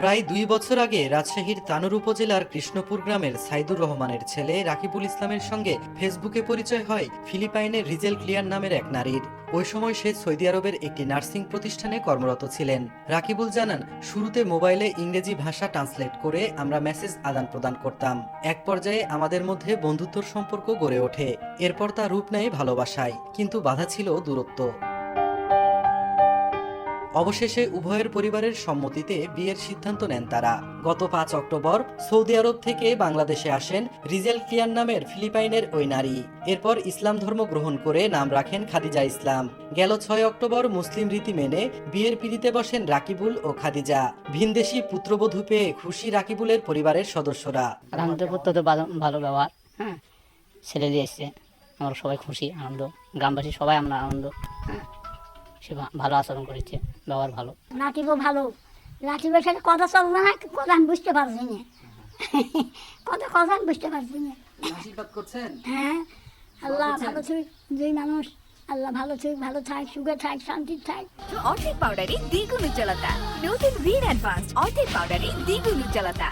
প্রায় দুই বছর আগে রাজশাহীর তানুর উপজেলার কৃষ্ণপুর গ্রামের সাইদুর রহমানের ছেলে রাকিবুল ইসলামের সঙ্গে ফেসবুকে পরিচয় হয় ফিলিপাইনের রিজেল ক্লিয়ার নামের এক নারীর। ওই সময় সে সৌদি আরবের একটি নার্সিং প্রতিষ্ঠানে কর্মরত ছিলেন। রাকিবুল জানান, শুরুতে মোবাইলে ইংরেজি ভাষা ট্রান্সলেট করে আমরা মেসেজ আদান প্রদান করতাম। এক পর্যায়ে আমাদের মধ্যে বন্ধুত্বর সম্পর্ক গড়ে ওঠে। এরপর তা রূপ নেয় ভালোবাসায়, কিন্তু বাধা ছিল দূরত্ব। অবশেষে উভয়ের পরিবারের সম্মতিতে বিয়ের সিদ্ধান্ত নেন তারা। গত পাঁচ অক্টোবর সৌদি আরব থেকে বাংলাদেশে আসেন রিজেল ক্লিয়ার নামের ফিলিপাইনের ওই নারী। এরপর ইসলাম ধর্ম গ্রহণ করে নাম রাখেন খাদিজা ইসলাম। গেল ছয় অক্টোবর মুসলিম রীতি মেনে বিয়ের পিড়িতে বসেন রাকিবুল ও খাদিজা। ভিনদেশি পুত্রবধূ পেয়ে খুশি রাকিবুলের পরিবারের সদস্যরা। ভালো ব্যবহার হ্যাঁ। ছেলে দিয়ে এসছে আমরা সবাই খুশি, আনন্দ। গ্রামবাসী সবাই আমরা আনন্দ হ্যাঁ। সে ভালো আচরণ করেছে ব্যবহার ভালো। নাতিবও ভালো। নাতিবের সাথে কথা চলবে না কথা আমি বুঝতে পারছি না। কথা কথা আমি বুঝতে পারছি না। আশীর্বাদ করছেন? হ্যাঁ আল্লাহ ভালো থাক যেই মানুষ আল্লাহ ভালো থাক ভালো থাক সুখে থাক শান্তি থাক। অর্ধেক পাউডারে দ্বিগুণ উজ্জ্বলতা। নতুন রিন অ্যাডভান্স অর্ধেক পাউডারে দ্বিগুণ উজ্জ্বলতা।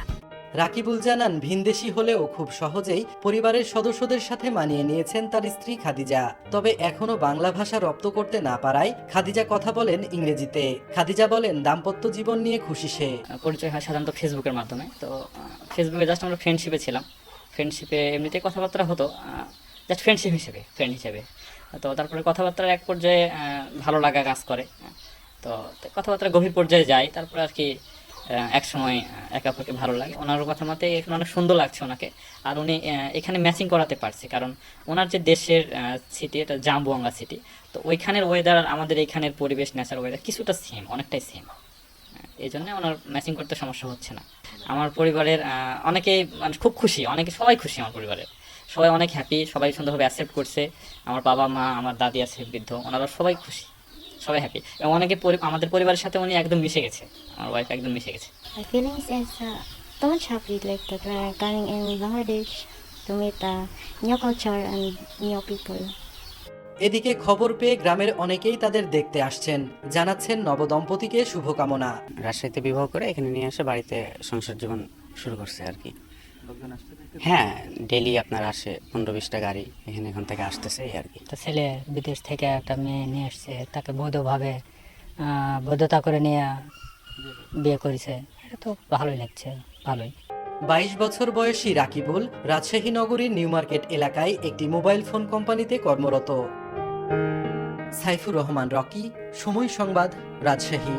রাকিবুল জানান, ভিনদেশি হলেও খুব সহজেই পরিবারের সদস্যদের সাথে মানিয়ে নিয়েছেন তার স্ত্রী খাদিজা। তবে এখনও বাংলা ভাষা রপ্ত করতে না পারায় খাদিজা কথা বলেন ইংরেজিতে। খাদিজা বলেন, দাম্পত্য জীবন নিয়ে খুশি সে। পরিচয় হয় সাধারণত ফেসবুকের মাধ্যমে। তো ফেসবুকে জাস্ট আমরা ফ্রেন্ডশিপে ছিলাম। ফ্রেন্ডশিপে এমনিতে কথাবার্তা হতো জাস্ট ফ্রেন্ডশিপ হিসেবে ফ্রেন্ড হিসেবে। তো, তারপরে কথাবার্তার এক পর্যায়ে ভালো লাগা কাজ করে। তো কথাবার্তা গভীর পর্যায়ে যায়, তারপরে আর কি এক সময় একে অপরকে ভালো লাগে। ওনার কথা মতে এখন অনেক সুন্দর লাগছে ওনাকে। আর উনি এখানে ম্যাচিং করাতে পারছে, কারণ ওনার যে দেশের সিটি এটা জাম্বুয়াঙ্গা সিটি তো ওইখানের ওয়েদার আর আমাদের এখানের পরিবেশ ন্যাচারাল ওয়েদার কিছুটা সেম অনেকটাই সেম এই জন্য ওনার ম্যাচিং করতে সমস্যা হচ্ছে না। আমার পরিবারের অনেকেই মানে খুব খুশি, অনেকে সবাই খুশি আমার পরিবারের। সবাই অনেক হ্যাপি সবাই সুন্দরভাবে অ্যাকসেপ্ট করছে। আমার বাবা মা আমার দাদি আছে বৃদ্ধ ওনারা সবাই খুশি। সবাই হ্যাপি এবং অনেকে আমাদের পরিবারের সাথে উনি একদম মিশে গেছে। আমার ওয়াইফ একদম মিশে গেছে। My feelings is uh, too much happy like that we're coming in Bangladesh to meet uh, new culture and new people. এদিকে খবর পেয়ে গ্রামের অনেকেই তাদের দেখতে আসছেন। জানাচ্ছেন নবদম্পতিকে শুভকামনা। রাজশাহীতে বিবাহ করে এখানে নিয়ে এসে বাড়িতে সংসার জীবন শুরু করছে আর কি। হ্যাঁ ডেলি আপনার আসে পনেরো বিশটা গাড়ি এখানে এখান থেকে আসতেছে এই আর কি। একটা ছেলে বিদেশ থেকে একটা মেয়ে নিয়ে এসছে তাকে বৈধভাবে আহ, বৈধতা করে নিয়ে বিয়ে করেছে। এটা তো ভালোই লাগছে ভালোই। বাইশ বছর বয়সী রাকিবুল রাজশাহী নগরীর নিউ মার্কেট এলাকায় একটি মোবাইল ফোন কোম্পানিতে কর্মরত। সাইফুর রহমান রকি সময় সংবাদ রাজশাহী।